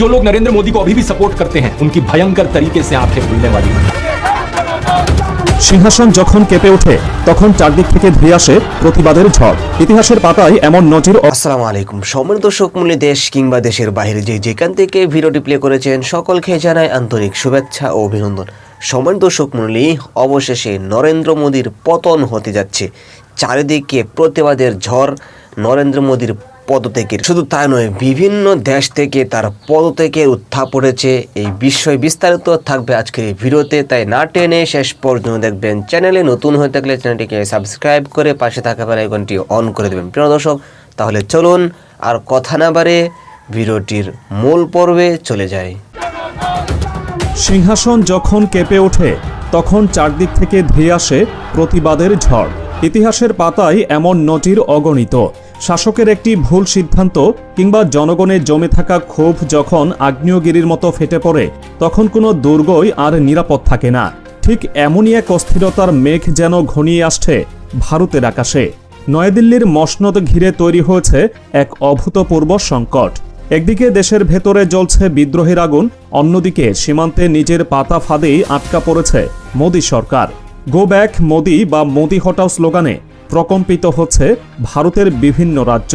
जो लोग नरेंद्र मोदी को अभी भी सपोर्ट करते हैं उनकी भयंकर तरीके से आंखें खुलने वाली हैं সিংহাসন যখন কেঁপে ওঠে তখন চারদিক থেকে ধেয়ে আসে প্রতিবাদের ঝড় ইতিহাসের পাতায় এমন নজির আসসালামু আলাইকুম সম্মানিত দর্শক মূল্য দেশ কিংবা দেশের বাইরে যে যেখান থেকে ভিডিওটি প্লে করেছেন সকলকে জানাই আন্তরিক শুভেচ্ছা ও অভিনন্দন সম্মানিত দর্শক মূল্যী অবশেষে নরেন্দ্র মোদীর পতন হতে যাচ্ছে চারিদিকে প্রতিবাদের ঝড় নরেন্দ্র মোদীর পদত্যাগের। শুধু তা নয়, বিভিন্ন দেশ থেকে তার পদত্যাগের উত্থাপ পড়েছে এই বিষয় বিস্তারিত থাকবে আজকের এই ভিডিওতে, তাই না টেনে শেষ পর্যন্ত দেখবেন। চ্যানেলে নতুন হয়ে থাকলে চ্যানেলটিকে সাবস্ক্রাইব করে পাশে থাকা বেল অন করে দেবেন। প্রিয় দর্শক, তাহলে চলুন আর কথা না বাড়ে ভিডিওটির মূল পর্বে চলে যায় সিংহাসন যখন কেঁপে ওঠে, তখন চারদিক থেকে ধেয়ে আসে প্রতিবাদের ঝড়। ইতিহাসের পাতায় এমন নজির অগণিত। শাসকের একটি ভুল সিদ্ধান্ত কিংবা জনগণের জমে থাকা ক্ষোভ যখন আগ্নেয়গিরির মতো ফেটে পড়ে, তখন কোনো দুর্গই আর নিরাপদ থাকে না। ঠিক এমনই এক অস্থিরতার মেঘ যেন ঘনিয়ে আসছে ভারতের আকাশে। নয়াদিল্লির মসনদ ঘিরে তৈরি হয়েছে এক অভূতপূর্ব সংকট। একদিকে দেশের ভেতরে জ্বলছে বিদ্রোহের আগুন, অন্যদিকে সীমান্তে নিজের পাতা ফাঁদেই আটকা পড়েছে মোদী সরকার। গো ব্যাক মোদি বা মোদি হটাও স্লোগানে প্রকম্পিত হচ্ছে ভারতের বিভিন্ন রাজ্য।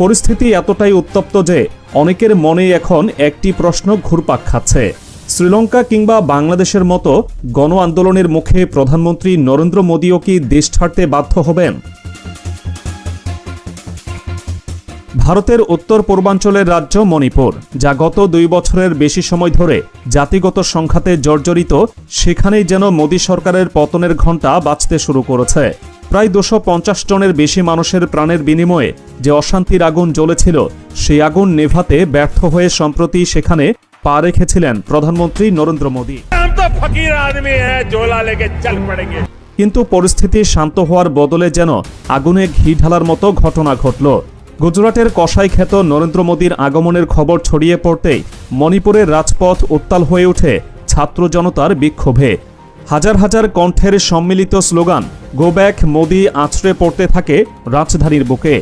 পরিস্থিতি এতটাই উত্তপ্ত যে অনেকের মনে এখন একটি প্রশ্ন ঘুরপাক খাচ্ছে। শ্রীলঙ্কা কিংবা বাংলাদেশের মতো গণ আন্দোলনের মুখে প্রধানমন্ত্রী নরেন্দ্র মোদীও কি দেশ ছাড়তে বাধ্য হবেন? ভারতের উত্তর পূর্বাঞ্চলের রাজ্য মণিপুর, যা গত দুই বছরের বেশি সময় ধরে জাতিগত সংঘাতে জর্জরিত, সেখানেই যেন মোদী সরকারের পতনের ঘণ্টা বাজতে শুরু করেছে। প্রায় দুশো পঞ্চাশ জনের বেশি মানুষের প্রাণের বিনিময়ে যে অশান্তির আগুন জ্বলেছিল সেই আগুন নেভাতে ব্যর্থ হয়ে সম্প্রতি সেখানে পা রেখেছিলেন প্রধানমন্ত্রী নরেন্দ্র মোদী। কিন্তু পরিস্থিতি শান্ত হওয়ার বদলে যেন আগুনে ঘি ঢালার মতো ঘটনা ঘটল। গুজরাটের কষাই খ্যাত নরেন্দ্র মোদীর আগমনের খবর ছড়িয়ে পড়তেই মণিপুরের রাজপথ উত্তাল হয়ে ওঠে ছাত্র জনতার বিক্ষোভে। হাজার হাজার কণ্ঠের সম্মিলিত স্লোগান গো ব্যাক মোদি আছড়ে পড়তে থাকে রাজধানীর বুকে।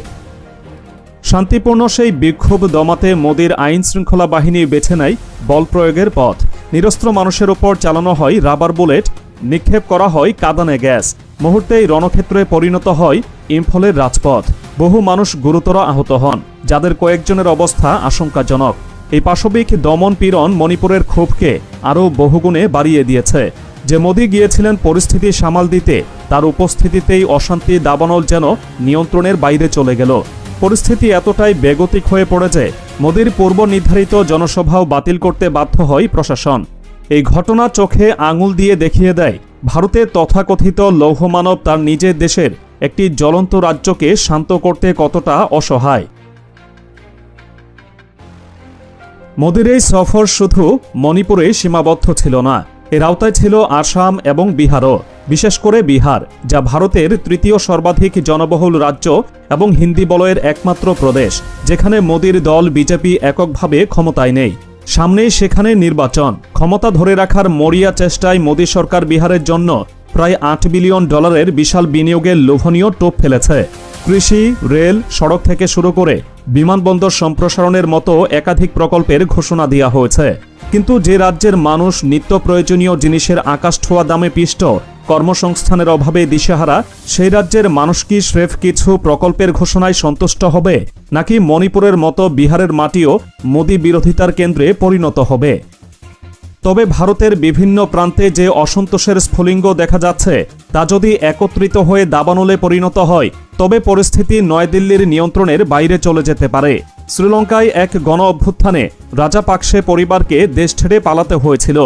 শান্তিপূর্ণ সেই বিক্ষোভ দমাতে মোদীর আইন শৃঙ্খলা বাহিনী বেছে নেয় বল প্রয়োগের পথ। নিরস্ত্র মানুষের ওপর চালানো হয় রাবার বুলেট, নিক্ষেপ করা হয় কাদানে গ্যাস। মুহূর্তেই রণক্ষেত্রে পরিণত হয় ইম্ফলের রাজপথ। বহু মানুষ গুরুতর আহত হন, যাদের কয়েকজনের অবস্থা আশঙ্কাজনক। এই পাশবিক দমন পীড়ন মণিপুরের ক্ষোভকে আরও বহুগুণে বাড়িয়ে দিয়েছে। যে মোদী গিয়েছিলেন পরিস্থিতি সামাল দিতে, তার উপস্থিতিতেই অশান্তি দাবানল যেন নিয়ন্ত্রণের বাইরে চলে গেল। পরিস্থিতি এতটাই বেগতিক হয়ে পড়ে যে মোদীর পূর্ব নির্ধারিত জনসভাও বাতিল করতে বাধ্য হয় প্রশাসন। এই ঘটনা চোখে আঙুল দিয়ে দেখিয়ে দেয় ভারতের তথাকথিত লৌহমানব তার নিজের দেশের একটি জ্বলন্ত রাজ্যকে শান্ত করতে কতটা অসহায়। মোদীর এই সফর শুধু মণিপুরে সীমাবদ্ধ ছিল না এর আওতায় ছিল আসাম এবং বিহারও, বিশেষ করে বিহার, যা ভারতের তৃতীয় সর্বাধিক জনবহুল রাজ্য এবং হিন্দি বলয়ের একমাত্র প্রদেশ, যেখানে মোদীর দল বিজেপি এককভাবে ক্ষমতায় নেই। সামনেই সেখানে নির্বাচন। ক্ষমতা ধরে রাখার মরিয়া চেষ্টায় মোদী সরকার বিহারের জন্য প্রায় আট বিলিয়ন ডলারের বিশাল বিনিয়োগের লোভনীয় টোপ ফেলেছে। কৃষি, রেল, সড়ক থেকে শুরু করে বিমানবন্দর সম্প্রসারণের মতো একাধিক প্রকল্পের ঘোষণা দেওয়া হয়েছে। কিন্তু যে রাজ্যের মানুষ নিত্য প্রয়োজনীয় জিনিসের আকাশ ছোঁয়া দামে পিষ্ট, কর্মসংস্থানের অভাবে দিশেহারা, সেই রাজ্যের মানুষ কি স্রেফ কিছু প্রকল্পের ঘোষণায় সন্তুষ্ট হবে? নাকি মণিপুরের মতো বিহারের মাটিও মোদী বিরোধিতার কেন্দ্রে পরিণত হবে? তবে ভারতের বিভিন্ন প্রান্তে যে অসন্তোষের স্ফুলিঙ্গ দেখা যাচ্ছে, তা যদি একত্রিত হয়ে দাবানলে পরিণত হয়, তবে পরিস্থিতি নয়াদিল্লির নিয়ন্ত্রণের বাইরে চলে যেতে পারে। শ্রীলঙ্কায় এক গণ অভ্যুত্থানে রাজাপাকসে পরিবারকে দেশ ছেড়ে পালাতে হয়েছিল।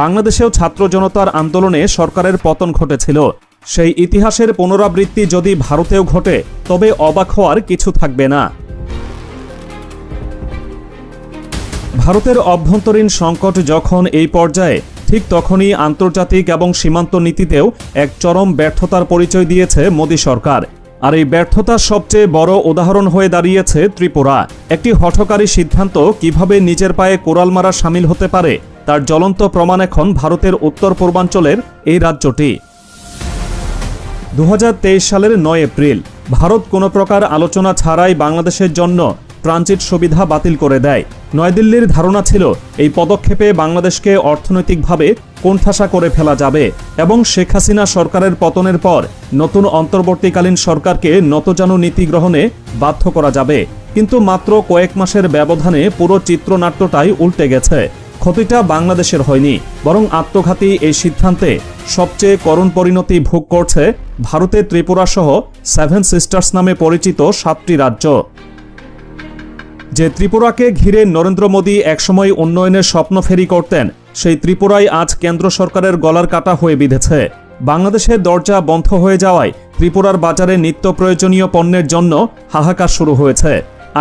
বাংলাদেশেও ছাত্র জনতার আন্দোলনে সরকারের পতন ঘটেছিল। সেই ইতিহাসের পুনরাবৃত্তি যদি ভারতেও ঘটে, তবে অবাক হওয়ার কিছু থাকবে না। ভারতের অভ্যন্তরীণ সংকট যখন এই পর্যায়ে, ঠিক তখনই আন্তর্জাতিক এবং সীমান্ত নীতিতেও এক চরম ব্যর্থতার পরিচয় দিয়েছে মোদী সরকার। আর এই ব্যর্থতার সবচেয়ে বড় উদাহরণ হয়ে দাঁড়িয়েছে ত্রিপুরা। একটি হঠকারী সিদ্ধান্ত কীভাবে নিজের পায়ে কোরাল মারা সামিল হতে পারে, তার জ্বলন্ত প্রমাণ এখন ভারতের উত্তর পূর্বাঞ্চলের এই রাজ্যটি। দু হাজার তেইশ সালের নয় এপ্রিল, ভারত কোনো প্রকার আলোচনা ছাড়াই বাংলাদেশের জন্য ট্রানজিট সুবিধা বাতিল করে দেয়। নয়াদিল্লির ধারণা ছিল, এই পদক্ষেপে বাংলাদেশকে অর্থনৈতিকভাবে কোণঠাসা করে ফেলা যাবে এবং শেখ হাসিনা সরকারের পতনের পর নতুন অন্তর্বর্তীকালীন সরকারকে নতজানু নীতি গ্রহণে বাধ্য করা যাবে। কিন্তু মাত্র কয়েক মাসের ব্যবধানে পুরো চিত্রনাট্যটাই উল্টে গেছে। ক্ষতিটা বাংলাদেশের হয়নি, বরং আত্মঘাতী এই সিদ্ধান্তে সবচেয়ে করুণ পরিণতি ভোগ করছে ভারতের ত্রিপুরা সহ সেভেন সিস্টার্স নামে পরিচিত সাতটি রাজ্য। যে ত্রিপুরাকে ঘিরে নরেন্দ্র মোদী একসময় উন্নয়নের স্বপ্ন ফেরি করতেন, সেই ত্রিপুরাই আজ কেন্দ্র সরকারের গলার কাটা হয়ে বিঁধেছে। বাংলাদেশের দরজা বন্ধ হয়ে যাওয়ায় ত্রিপুরার বাজারে নিত্য প্রয়োজনীয় পণ্যের জন্য হাহাকার শুরু হয়েছে।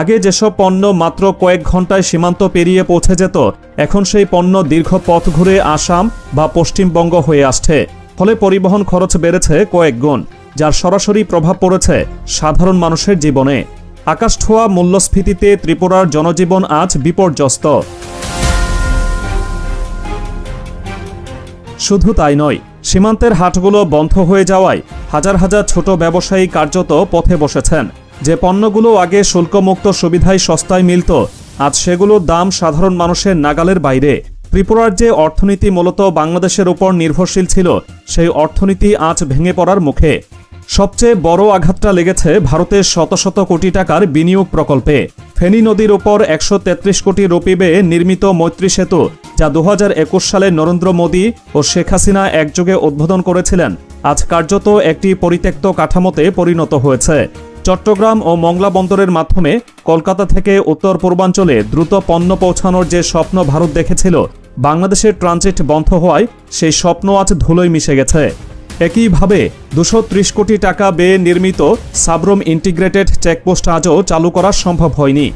আগে যেসব পণ্য মাত্র কয়েক ঘন্টায় সীমান্ত পেরিয়ে পৌঁছে যেত, এখন সেই পণ্য দীর্ঘ পথ ঘুরে আসাম বা পশ্চিমবঙ্গ হয়ে আসছে। ফলে পরিবহন খরচ বেড়েছে কয়েক গুণ, যার সরাসরি প্রভাব পড়েছে সাধারণ মানুষের জীবনে। আকাশ ছোঁয়া মূল্যস্ফীতিতে ত্রিপুরার জনজীবন আজ বিপর্যস্ত। শুধু তাই নয়, সীমান্তের হাটগুলো বন্ধ হয়ে যাওয়ায় হাজার হাজার ছোট ব্যবসায়ী কার্যত পথে বসেছেন। যে পণ্যগুলো আগে শুল্কমুক্ত সুবিধায় সস্তায় মিলত, আজ সেগুলোর দাম সাধারণ মানুষের নাগালের বাইরে। ত্রিপুরার যে অর্থনীতি মূলত বাংলাদেশের উপর নির্ভরশীল ছিল, সেই অর্থনীতি আজ ভেঙে পড়ার মুখে। সবচেয়ে বড় আঘাতটা লেগেছে ভারতের শত শত কোটি টাকার বিনিয়োগ প্রকল্পে। ফেনী নদীর ওপর একশো তেত্রিশ কোটি রুপি ব্যয়ে নির্মিত মৈত্রী সেতু, যা দুহাজার একুশ সালে নরেন্দ্র মোদী ও শেখ হাসিনা একযোগে উদ্বোধন করেছিলেন, আজ কার্যত একটি পরিত্যক্ত কাঠামোতে পরিণত হয়েছে। চট্টগ্রাম ও মংলা বন্দরের মাধ্যমে কলকাতা থেকে উত্তর পূর্বাঞ্চলে দ্রুত পণ্য পৌঁছানোর যে স্বপ্ন ভারত দেখেছিল, বাংলাদেশের ট্রানজিট বন্ধ হওয়ায় সেই স্বপ্ন আজ ধুলোয় মিশে গেছে। একইভাবে দুশো কোটি টাকা ব্যয়ে নির্মিত সাবরুম ইন্টিগ্রেটেড চেকপোস্ট আজও চালু করা সম্ভব হয়নি।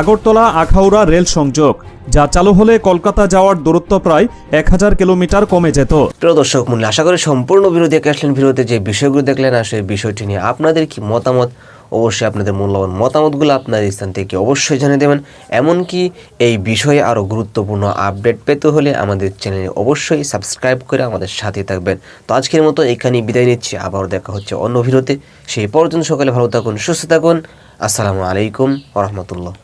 আগরতলা আখাউড়া রেল সংযোগ, যা চালু হলে কলকাতা যাওয়ার দূরত্ব প্রায় এক হাজার কিলোমিটার কমে যেত। প্রিয় দর্শক মূল্য আশা করি সম্পূর্ণ বিরোধী আসলেন বিরোধী যে বিষয়গুলো দেখলেন আর সেই বিষয়টি নিয়ে আপনাদের কি মতামত? অবশ্যই আপনাদের মূল্যবান মতামতগুলো আপনাদের স্থান থেকে অবশ্যই জানিয়ে দেবেন। এমনকি এই বিষয়ে আরও গুরুত্বপূর্ণ আপডেট পেতে হলে আমাদের চ্যানেলে অবশ্যই সাবস্ক্রাইব করে আমাদের সাথে থাকবেন। তো আজকের মতো এখানেই বিদায় নিচ্ছি। আবার দেখা হচ্ছে অন্য ভিডিওতে। সেই পর্যন্ত সকালে ভালো থাকুন, সুস্থ থাকুন। আসসালামু আলাইকুম রহমতুল্লাহ।